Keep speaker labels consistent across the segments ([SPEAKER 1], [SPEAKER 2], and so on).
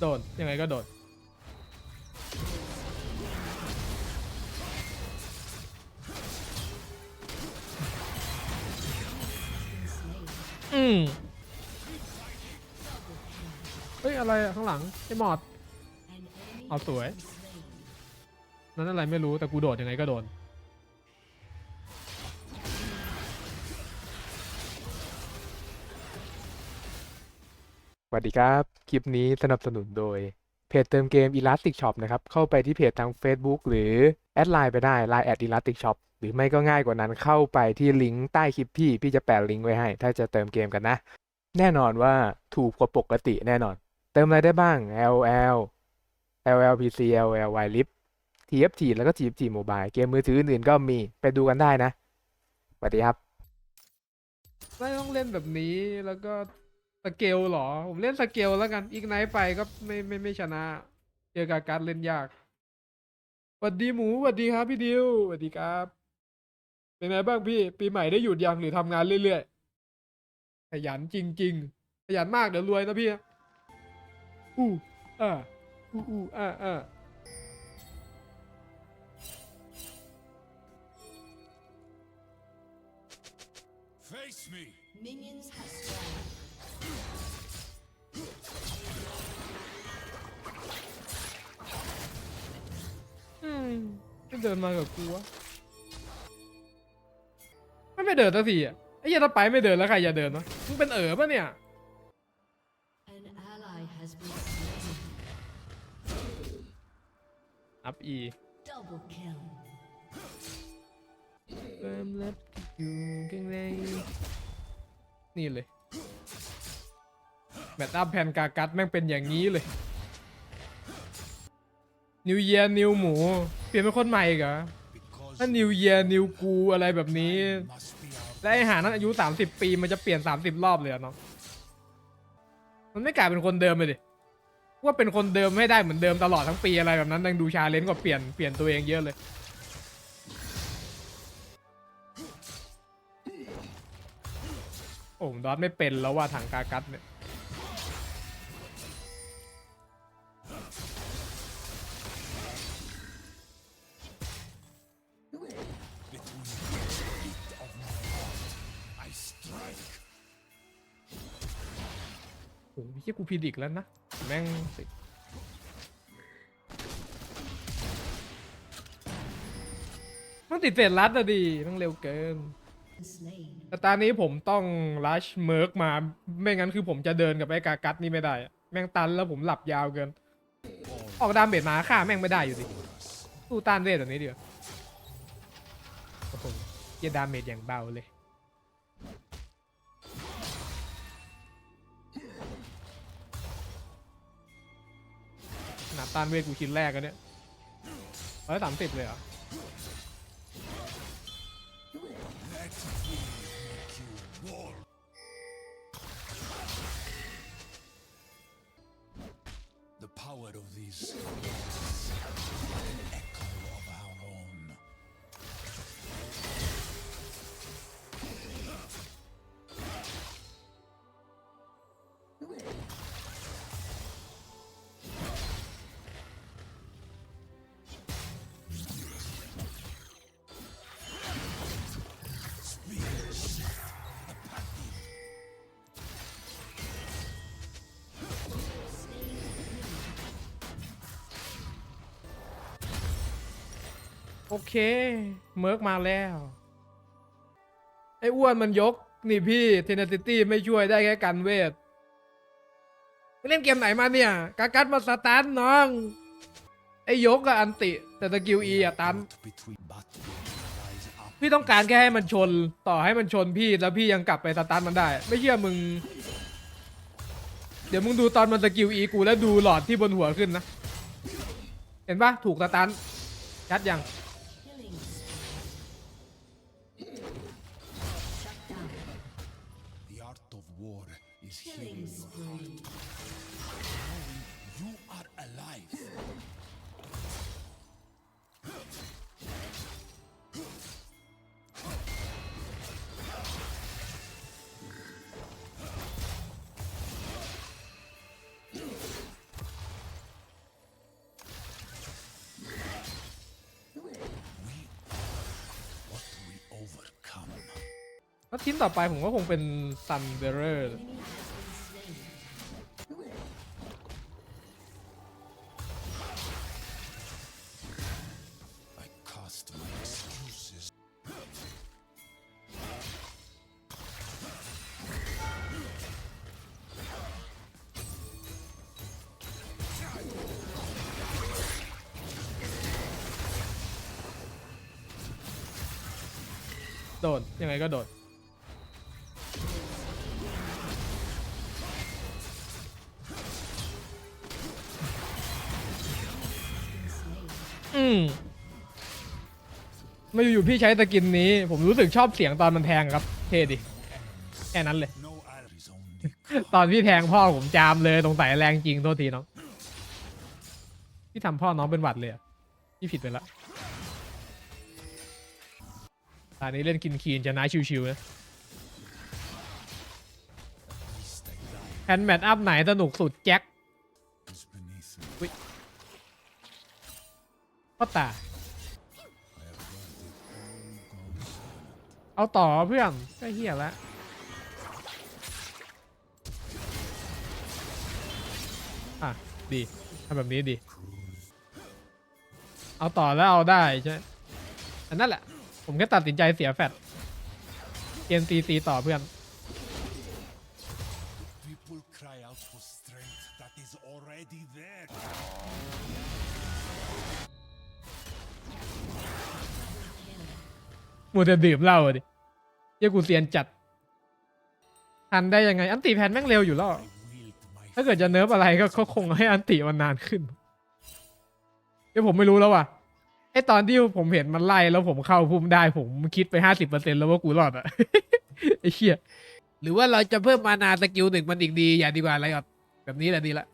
[SPEAKER 1] โดนยังไงก็โดนอืมเฮ้ย อะไรข้างหลังไอ้หมอด เอาสวย นั่นอะไรไม่รู้แต่กูโดดยังไงก็โดน
[SPEAKER 2] สวัสดีครับ คลิปนี้สนับสนุนโดย เพจเติมเกม Elastic Shop นะครับ เข้าไปที่เพจทาง Facebook หรือแอดไลน์ไปได้ Line แอด Elastic Shop หรือไม่ก็ง่ายกว่านั้นเข้าไปที่ลิงก์ใต้คลิปพี่ พี่จะแปะลิงก์ไว้ให้ ถ้าจะเติมเกมกันนะ แน่นอนว่าถูกกว่าปกติแน่นอน เติมอะไรได้บ้าง LL LL PC LL Y Lip TFT แล้วก็ TFT Mobile เกมมือถืออื่นก็มีไปดูกันได้นะสวัสดีครับ
[SPEAKER 1] ไม่ต้องเล่นแบบนี้แล้วก็ สเกลเหรอ ผมเล่นสเกลแล้วกันอีกไนท์ไปก็ไม่ไม่ไม่ชนะ เจอกับการดเล่นยากสวัสดีหมูสวัสดีครับพี่ดิวสวัสดีครับ เป็นไงบ้างพี่ ปีใหม่ได้หยุดยังหรือทำงานเรื่อยๆ ขยันจริง ๆ ขยันมากเดี๋ยวรวยนะพี่นะอู้อ่าอู้อู้อ่าอ่า
[SPEAKER 3] Face
[SPEAKER 1] ไม่เดินมากับกูวะไม่ไม่เดินสักทีอะไอ้เหี้ยถ้าไปไม่เดินแล้วใครจะเดินวะมึงเป็นเอ๋อปะเนี่ย
[SPEAKER 4] An ally has been slain.
[SPEAKER 1] อัพอี
[SPEAKER 4] Double kill.
[SPEAKER 1] เริ่มเล็บอยู่ข้างในนี่เลย แมตอัพแผ่นกากัดแม่งเป็นอย่างนี้เลย นิวเยียนิวหมู เปลี่ยนเป็นคนใหม่อีกเหรอถ้านิวเยียนิวกูอะไรแบบนี้ และไอหานั้นอายุ 30 ปีมันจะเปลี่ยน 30 รอบเลยเหรอเนาะมันไม่กลายเป็นคนเดิมเลยดิว่าเป็นคนเดิมให้ได้เหมือนเดิมตลอดทั้งปีอะไรแบบนั้นยังดูชาเลนจ์กว่าเปลี่ยนเปลี่ยนตัวเองเยอะเลย โอ้ผมดอทไม่เป็นแล้วว่าถังกากัดเนี่ย อ้โหพี่กูผิดอีกแล้วนะ แม่งติดมันติดเศษรัดอะดิต้องเร็วเกิน แต่ตอนนี้ผมต้องลัชเมิร์กมา ไม่งั้นคือผมจะเดินกับไอ้กากัดนี่ไม่ได้ แม่งตันแล้วผมหลับยาวเกิน ออกดามเบดมาฆ่าแม่งไม่ได้อยู่ดิสู้ต้านเวทแบบนี้เดียวาเยดามเมจอย่างเบาเลย ต้านเวทกูชิ้นแรกกันเนี่ยร้อยสามสิบเลยเหรอ โอเค เมิร์กมาแล้ว ไอ้อ้วนมันยก นี่พี่เทนซิตี้ไม่ช่วยได้แค่กันเวทไปเล่นเกมไหนมาเนี่ย กากัดมาสตาร์ทน้อง ไอ้ยกอะอันติ แต่สกิลอีอะตัน พี่ต้องการแค่ให้มันชน ต่อให้มันชนพี่แล้วพี่ยังกลับไปสตาร์ทมันได้ ไม่เชื่อมึง เดี๋ยวมึงดูตอนมันสกิลอีกูแล้วดูหลอดที่บนหัวขึ้นนะ เห็นปะถูกสตาร์ทชัดยัง ชิ้นต่อไปผมก็คงเป็นซันเดอร์
[SPEAKER 4] Enemy has been slain.
[SPEAKER 3] I cast my excuses.
[SPEAKER 1] โดนยังไงก็โดน อืมมาอยู่ๆพี่ใช้สกินนี้ ผมรู้สึกชอบเสียงตอนมันแทงครับ เท่ดิแค่นั้นเลย ตอนพี่แทงพ่อผมจามเลยตรงไต่แรงจริงโทษทีน้องพี่ทำพ่อน้องเป็นหวัดเลยอะพี่ผิดไปละตอนนี้เล่นกินคีนจะนะชิวๆนะแฮนด์แมทอัพไหนสนุกสุดแจ็ค พ่อตา เอาต่อเพื่อนก็เฮียแล้วอะ ดีทำแบบนี้ดี เอาต่อแล้วเอาได้ใช่ไหมอันนั่นแหละ ผมแค่ตัดสินใจเสียแฟดเกมซีซีต่อเพื่อน มัวแต่ดื่มเหล้าอะดิเหี้ยกูเซียนจัด ทันได้ยังไง อันติแพนแม่งเร็วอยู่แล้ว ถ้าเกิดจะเนิร์ฟอะไรก็เขาคงให้อันติมันนานขึ้น เดี๋ยวผมไม่รู้แล้วว่ะ ไอตอนที่ผมเห็นมันไล่แล้วผมเข้าพุ่มได้ผมคิดไปห้าสิบเปอร์เซ็นแล้วว่ากูรอดอะ ไอเชี่ยหรือว่าเราจะเพิ่มมานาสกิลหนึ่งมันอีกดี อย่าดีกว่าอะไรอะแบบนี้แหละดีละ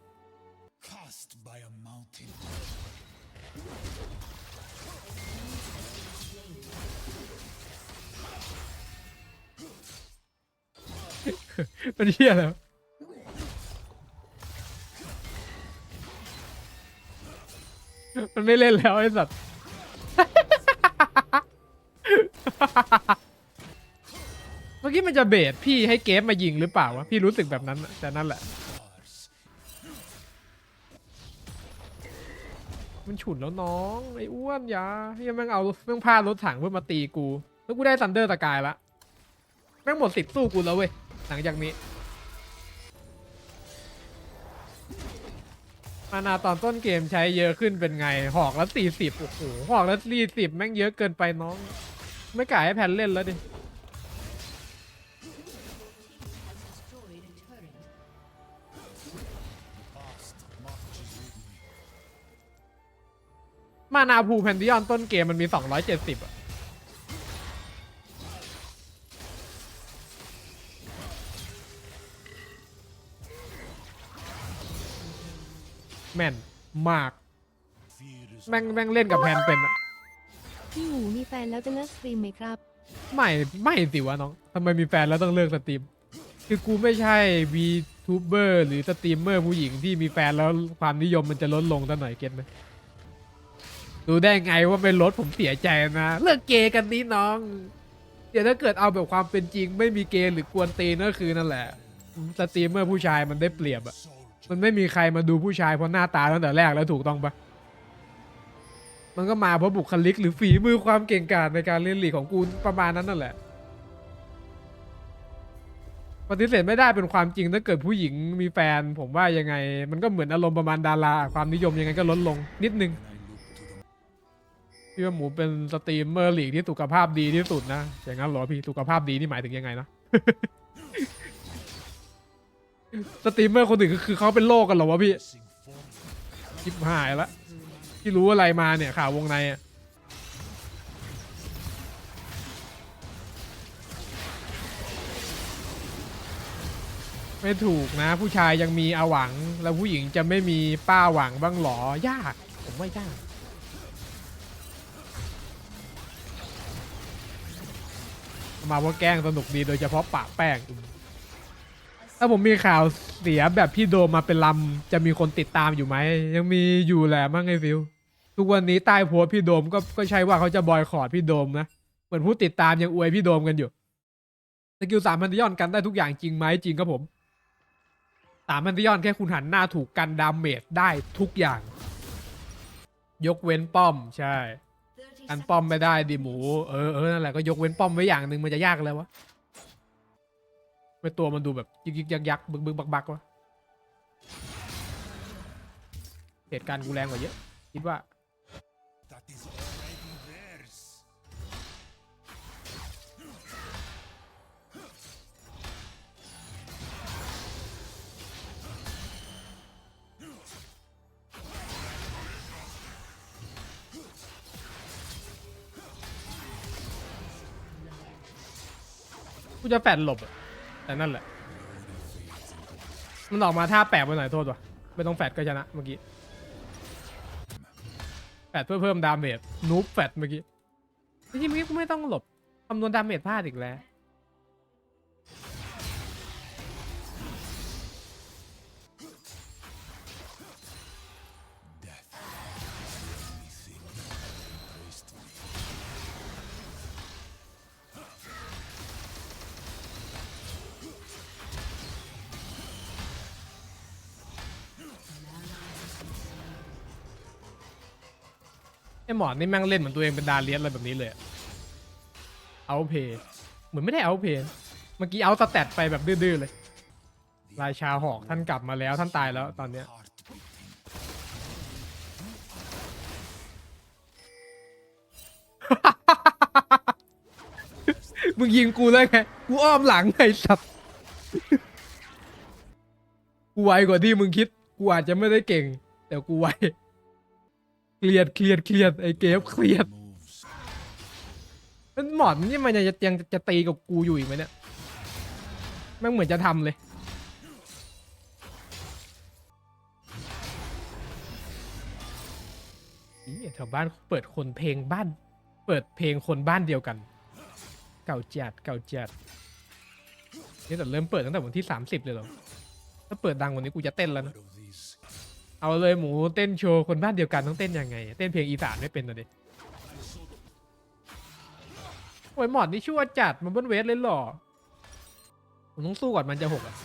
[SPEAKER 1] เป็นเชี่ยแล้วมันไม่เล่นแล้วไอ้สัตว์ เมื่อกี้มันจะเบสพี่ให้เกมมายิงหรือเปล่าวะ พี่รู้สึกแบบนั้นน่ะแต่นั่นแหละ มันฉุนแล้วน้องไอ้อ้วนอยาเฮียแม่งเอาแม่งพลาดรถถังเพื่อมาตีกู แล้วกูได้ซันเดอร์ตะกายละ แม่งหมดสิทธิ์สู้กูแล้วเว้ย หลังจากนี้มานาตอนต้นเกมใช้เยอะขึ้นเป็นไง หอกละสี่สิบโอ้โหหอกละสี่สิบแม่งเยอะเกินไปน้อง ไม่กล้าให้แพนเล่นแล้วดิมานาภูแพนดิออนต้นเกมมันมีสองร้อยเจ็ดสิบอะ ม่นมาก
[SPEAKER 3] Fear is
[SPEAKER 1] แม่งแม่งเล่นกับแพนเป็นอะ
[SPEAKER 5] พี่หมูมีแฟนแล้วจะเลิกสตรีมไหมครับ
[SPEAKER 1] ไม่ไม่สิวะน้องทำไมมีแฟนแล้วต้องเลิกสตรีม คือกูไม่ใช่วีทูเบอร์หรือสตรีมเมอร์ผู้หญิงที่มีแฟนแล้วความนิยมมันจะลดลงตั้งหน่อยเก็ตไหมดูได้ไงว่าไม่ลดผมเสียใจนะ เลิกเกย์กันนี้น้อง เดี๋ยวถ้าเกิดเอาแบบความเป็นจริง ไม่มีเกย์หรือกวนตีนก็คือนั่นแหละสตรีมเมอร์ผู้ชายมันได้เปรียบอะ
[SPEAKER 3] soldier.
[SPEAKER 1] มันไม่มีใครมาดูผู้ชายเพราะหน้าตาตั้งแต่แรกแล้วถูกต้องปะมันก็มาเพราะบุคลิกหรือฝีมือความเก่งกาจในการเล่นลีกของกูประมาณนั้นนั่นแหละ ปฏิเสธไม่ได้เป็นความจริงถ้าเกิดผู้หญิงมีแฟน ผมว่ายังไง มันก็เหมือนอารมณ์ประมาณดารา ความนิยมยังไงก็ลดลง นิดนึงพี่ว่าหมูเป็นสตรีมเมอร์ลีกที่สุขภาพดีที่สุดนะอย่างนั้นเหรอพี่สุขภาพดีนี่หมายถึงยังไงนะ สตรีมเมอร์คนอื่นคือคือเขาเป็นโรคกันเหรอวะพี่
[SPEAKER 3] blessing for me.
[SPEAKER 1] ชิบหายละที่รู้อะไรมาเนี่ยข่าววงในอะไม่ถูกนะ ผู้ชายยังมีอาหวัง แล้วผู้หญิงจะไม่มีป้าหวังบ้างหรอ ยาก ผมว่ายาก มาว่าแกล้งสนุกดีโดยเฉพาะปะแป้ง ถ้าผมมีข่าวเสียแบบพี่โดมมาเป็นลำจะมีคนติดตามอยู่ไหม ยังมีอยู่แหละมั้งไอ้ฟิว ทุกวันนี้ใต้โพสต์พี่โดมก็ก็ใช่ว่าเขาจะบอยคอรดพี่โดมนะ เหมือนผู้ติดตามยังอวยพี่โดมกันอยู่ สกิลสามพันธิยอนกันได้ทุกอย่างจริงไหมจริงครับผมสามพันธิยอนแค่คุณหันหน้าถูกกันดาเมจได้ทุกอย่าง ยกเว้นป้อมใช่กันป้อมไม่ได้ดิหมู เออเออนั่นแหละก็ยกเว้นป้อมไว้อย่างหนึ่งมันจะยากเลยวะ ไม่ตัวมันดูแบบยึกยึกยักยักบึกบึกบักบักวะเหตุการณ์กูแรงกว่าเยอะ คิดว่ากูจะแฟดหลบอะ แต่นั่นแหละ มันออกมาท่าแปลกไปหน่อยโทษว่ะ ไม่ต้องแฟดก็ชนะเมื่อกี้ แฟดเพื่อเพิ่มดาเมจนูบแฟดเมื่อกี้จริงๆเมื่อกี้กูไม่ต้องหลบคำนวณดาเมจพลาดอีกแล้ว ไอหมอนนี่แม่งเล่นเหมือนตัวเองเป็นดาเลียสอะไรแบบนี้เลยเอาเพย์เหมือนไม่ได้เอาเพย์เมื่อกี้เอาสแตทไปแบบดื้อๆเลย รายชาหอกท่านกลับมาแล้วท่านตายแล้วตอนเนี้ยมึงยิงกูได้ไง กูอ้อมหลังไอ้สัตว์กูไวกว่าที่มึงคิด กูอาจจะไม่ได้เก่ง แต่กูไว เครียดเครียดเครียดไอ้เกฟเครียดมันหมอนนี่มันจะยังจะตีกับกูอยู่อีกไหมเนี่ยแม่งเหมือนจะทำเลย นี่แถวบ้านเปิดคนเพลงบ้าน เปิดเพลงคนบ้านเดียวกัน เก่าจัดเก่าจัดนี่แต่เริ่มเปิดตั้งแต่วันที่ 30 เลยเหรอ ถ้าเปิดดังกว่านี้กูจะเต้นแล้วนะ เอาเลยหมูเต้นโชว์คนบ้านเดียวกันต้องเต้นยังไง เต้นเพลงอีสานไม่เป็นนะดิโอ้ยหมอดนี่ชั่วจัดมันเบิ้ลเวสเลยหรอผมต้องสู้ก่อนมันจะหกอะ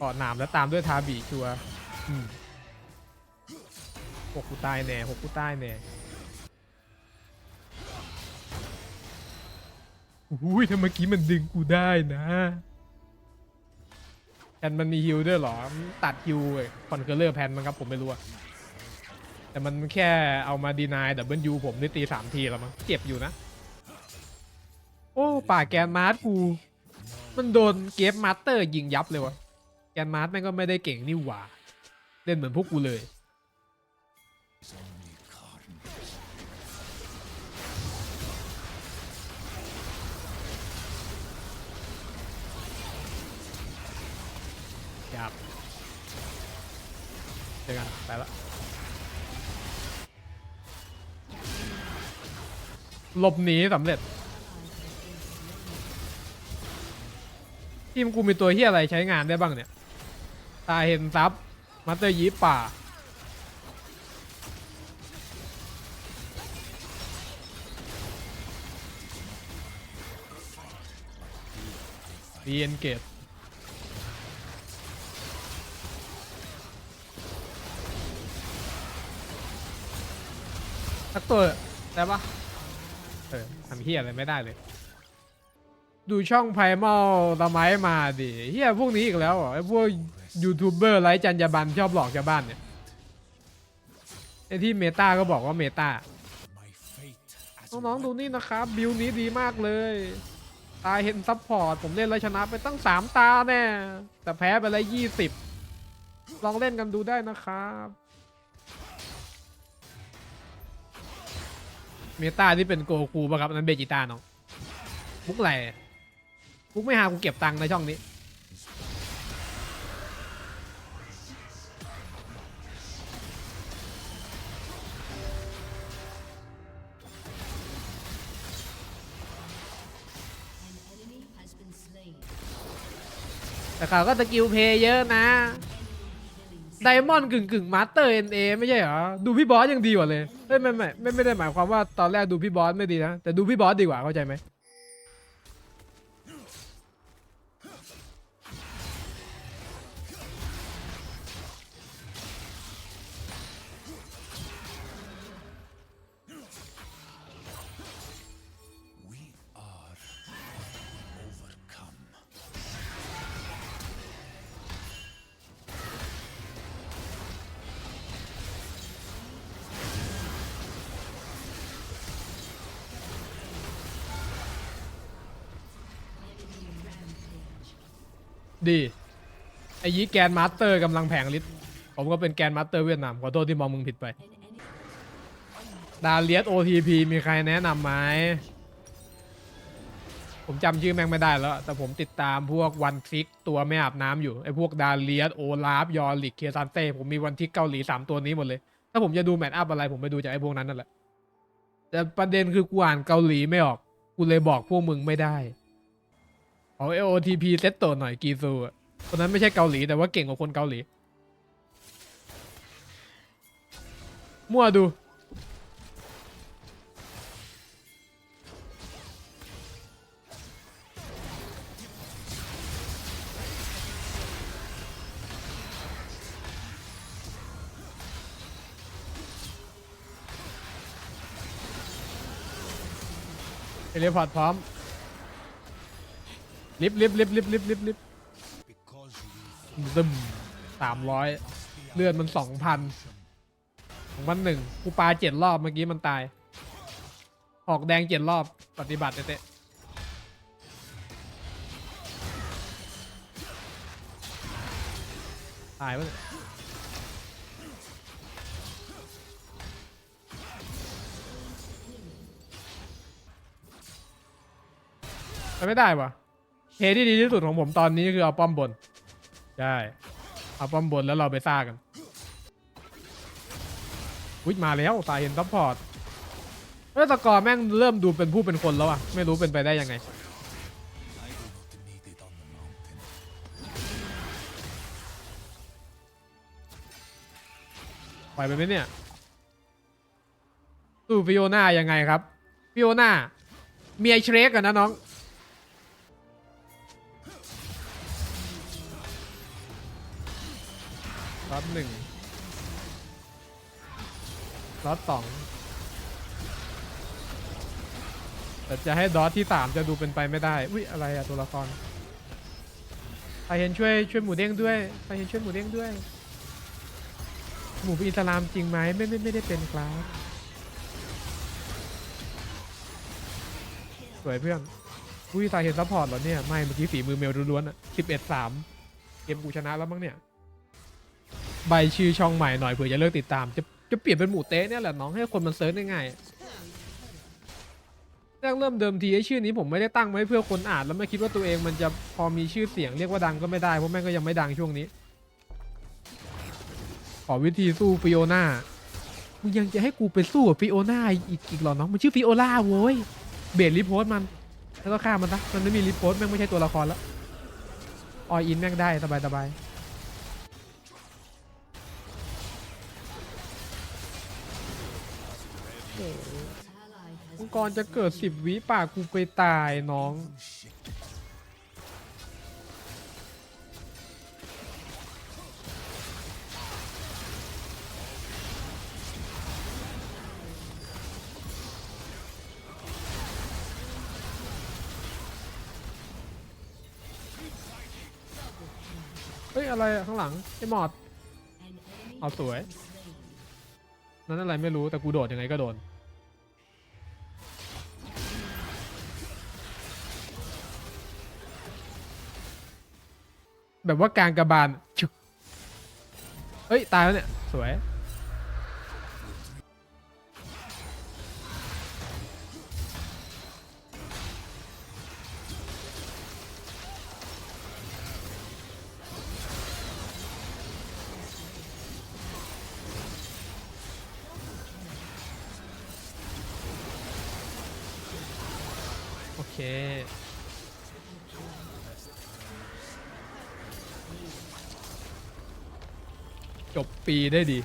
[SPEAKER 1] กอดหนามแล้วตามด้วยทาบีชัวหกกูตายแน่หกกูตายแน่ อุ้ยถ้าเมื่อกี้มันดึงกูได้นะแพนมันมีฮิลด้วยเหรอ ตัดฮิลคอนเกอร์เลอร์แพนมันครับผมไม่รู้อะแต่มันแค่เอามาดีนายดับเบิลยูผมได้ตีสามทีแล้วมั้งเจ็บอยู่นะ โอ้ป่าแกนมาร์ทกู มันโดนเกฟมาสเตอร์ยิงยับเลยวะแกนมาร์ทแม่งก็ไม่ได้เก่งนี่หว่า เล่นเหมือนพวกกูเลย จอกันไปละหลบหนีสำเร็จ ทีมกูมีตัวเฮียอะไรใช้งานได้บ้างเนี่ย ตาเห็นซับมาเตอร์ยีป่า ดีเอนเกต สักตัวได้ปะเออทำเฮียอะไรไม่ได้เลย ดูช่องไพมอลตะไม้มาดิเฮียพวกนี้อีกแล้วเหรอไอ้พวกยูทูบเบอร์ไร้จรรยาบรรณชอบหลอกชาวบ้านเนี่ยไอ้ที่เมตาก็บอกว่าเมตาน้องๆดูนี่นะครับ บิวนี้ดีมากเลย ตาเห็นซัพพอร์ต ผมเล่นแล้วชนะไปตั้งสามตาแน่ แต่แพ้ไปแล้วยี่สิบลองเล่นกันดูได้นะครับ เมตาที่เป็นโกคูป่ะครับอันนั้นเบจิต้าน้องมุกอะไรมุกไม่หากูเก็บตังค์ในช่องนี้ แต่เขาก็สกิลเพย์เยอะนะ ไดมอนด์กึ่งกึ่งมาสเตอร์เอ็นเอไม่ใช่เหรอ ดูพี่บอสยังดีกว่าเลยเอ้ยไม่ไม่ไม่ไม่ได้หมายความว่าตอนแรกดูพี่บอสไม่ดีนะ แต่ดูพี่บอสดีกว่าเข้าใจไหม ดีไอ้ยี้แกนมาสเตอร์กำลังแผงฤทธิ์ผมก็เป็นแกนมาสเตอร์เวียดนามขอโทษที่มองมึงผิดไป ดาเลียส OTP มีใครแนะนำไหมผมจำชื่อแม่งไม่ได้แล้ว แต่ผมติดตามพวกวันทิกตัวไม่อาบน้ำอยู่ ไอ้พวกดาเลียส โอลาฟ ยอริก เคซันเต้ ผมมีวันทิกเกาหลีสามตัวนี้หมดเลย ถ้าผมจะดูแมตช์อัพอะไร ผมไปดูจากไอ้พวกนั้นนั่นแหละ แต่ประเด็นคือกูอ่านเกาหลีไม่ออก กูเลยบอกพวกมึงไม่ได้ ขอ OTP เซตตัวหน่อยกีซูอะคนนั้นไม่ใช่เกาหลีแต่ว่าเก่งกว่าคนเกาหลี มั่วดูเทเลพอร์ตพร้อม ลิฟลิฟลิฟลิฟลิฟลิฟลิฟซึมสามร้อยเลือดมันสองพันสองพันหนึ่งกูปาเจ็ดรอบเมื่อกี้มันตาย ออกแดงเจ็ดรอบปฏิบัติเตะตายวะเนี่ยไปไม่ได้วะ เคที่ดีที่สุดของผมตอนนี้คือเอาป้อมบนใช่เอาป้อมบนแล้วเราไปซ่ากันวิมาแล้วสายเห็นซัพพอร์ตเฮ้ยตะกอร์แม่งเริ่มดูเป็นผู้เป็นคนแล้วอะไม่รู้เป็นไปได้ยังไง ปล่อยไปไหมเนี่ยสู้ฟิโอน่ายังไงครับ ฟิโอน่าเมียเชรกกันนะน้อง ล็อตหนึ่งล็อตสองแต่จะให้ดอทที่สามจะดูเป็นไปไม่ได้ อุ้ยอะไรอะตัวละครใครเห็นช่วยช่วยหมูเด้งด้วยใครเห็นช่วยหมูเด้งด้วย หมูเป็นอิสลามจริงไหมไม่ไม่ไม่ได้เป็นครับสวยเพื่อนอุ้ยสาเหตุซัพพอร์ตเหรอเนี่ย ไม่ เมื่อกี้ฝีมือเมลล้วนๆอะสิบเอ็ดสามเกมกูชนะแล้วมั้งเนี่ย ใบชื่อช่องใหม่หน่อยเผื่อจะเลิกติดตาม จะจะเปลี่ยนเป็นหมูเต๊ะเนี่ยแหละน้องให้คนมันเซิร์ชได้ง่ายแรกเริ่มเดิมทีไอ้ชื่อนี้ผมไม่ได้ตั้งไว้เพื่อคนอ่านแล้วไม่คิดว่าตัวเองมันจะพอมีชื่อเสียงเรียกว่าดังก็ไม่ได้เพราะแม่งก็ยังไม่ดังช่วงนี้ ขอวิธีสู้ฟิโอน่ามึงยังจะให้กูไปสู้กับฟิโอน่าอีกอีกหรอน้องมันชื่อฟิโอล่าโว้ยเบรดรีโพสต์มันแล้วก็ฆ่ามันซะมันไม่มีรีโพสต์แม่งไม่ใช่ตัวละครแล้วออยอินแม่งได้สบายสบาย มังกรจะเกิดสิบวิป่ากกูไปตายน้องเฮ้ย อะไรข้างหลัง ไอ้หมอด เอาสวย นั้นอะไรไม่รู้แต่กูโดดยังไงก็โดน แบบว่ากลางกระบาลชึกเฮ้ย ตายแล้วเนี่ย สวย ปีได้ดี